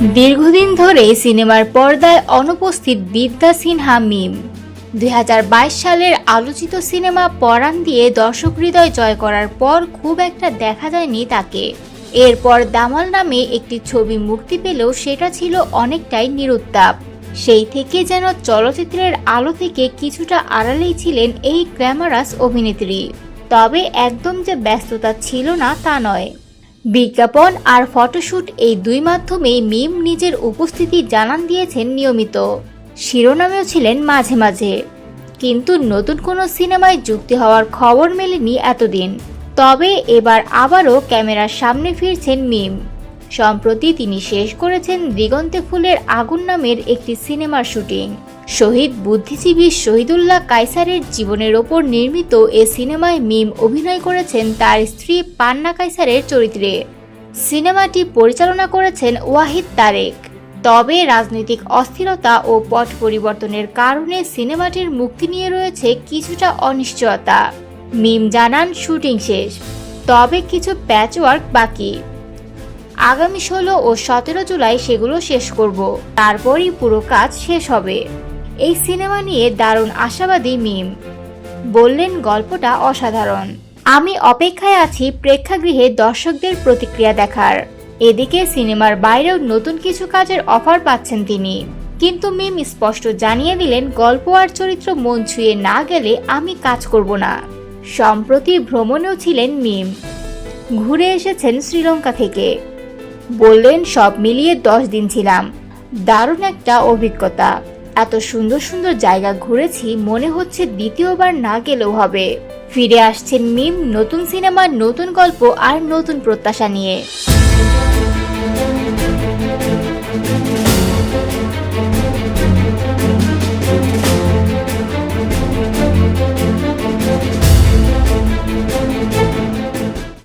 দীর্ঘদিন ধরে সিনেমার পর্দায় অনুপস্থিত বিদ্যা সিনহা মিম। দুই হাজার বাইশ সালের আলোচিত সিনেমা পরাণ দিয়ে দর্শক হৃদয় জয় করার পর খুব একটা দেখা যায়নি তাকে। এরপর দামাল নামে একটি ছবি মুক্তি পেলেও সেটা ছিল অনেকটাই নিরুত্তাপ। সেই থেকে যেন চলচ্চিত্রের আলো থেকে কিছুটা আড়ালেই ছিলেন এই গ্ল্যামারাস অভিনেত্রী। তবে একদম যে ব্যস্ততা ছিল না তা নয়। বিজ্ঞাপন আর ফটোশ্যুট এই দুই মাধ্যমেই মিম নিজের উপস্থিতি জানান দিয়েছেন নিয়মিত। শিরোনামেও ছিলেন মাঝে মাঝে। কিন্তু নতুন কোনো সিনেমায় যুক্তি হওয়ার খবর মেলেনি এতদিন। তবে এবার আবারও ক্যামেরার সামনে ফিরছেন মিম। সম্প্রতি তিনি শেষ করেছেন দিগন্তে ফুলের আগুন নামের একটি সিনেমার শুটিং। শহীদ বুদ্ধিজীবী শহীদুল্লাহ কাইসারের জীবনের ওপর নির্মিত এ সিনেমায় মিম অভিনয় করেছেন তার স্ত্রী পান্না কাইসারের চরিত্রে। সিনেমাটি পরিচালনা করেছেন ওয়াহিদ তারেক। তবে রাজনৈতিক অস্থিরতা ও পট পরিবর্তনের কারণে সিনেমাটির মুক্তি নিয়ে রয়েছে কিছুটা অনিশ্চয়তা। মিম জানান, শুটিং শেষ। তবে কিছু প্যাচওয়ার্ক বাকি। আগামী ষোলো ও সতেরো জুলাই সেগুলো শেষ করব। তারপরই পুরো কাজ শেষ হবে। এই সিনেমা নিয়ে দারুণ আশাবাদী মিম। বললেন গল্পটা অসাধারণ। আমি অপেক্ষায় আছি প্রেক্ষাগৃহে দর্শকদের প্রতিক্রিয়া দেখার। এদিকে সিনেমার বাইরেও নতুন কিছু কাজের অফার পাচ্ছেন তিনি। কিন্তু মিম স্পষ্ট জানিয়ে দিলেন, গল্প আর চরিত্র মন ছুঁয়ে না গেলে আমি কাজ করব না। সম্প্রতি ভ্রমণেও ছিলেন মিম। ঘুরে এসেছেন শ্রীলঙ্কা থেকে। বললেন, সব মিলিয়ে দশ দিন ছিলাম। দারুণ একটা অভিজ্ঞতা। এত সুন্দর সুন্দর জায়গা ঘুরেছি, মনে হচ্ছে দ্বিতীয়বার না গেলেও হবে। ফিরে আসছেন মিম নতুন সিনেমার নতুন গল্প আর নতুন প্রত্যাশা নিয়ে।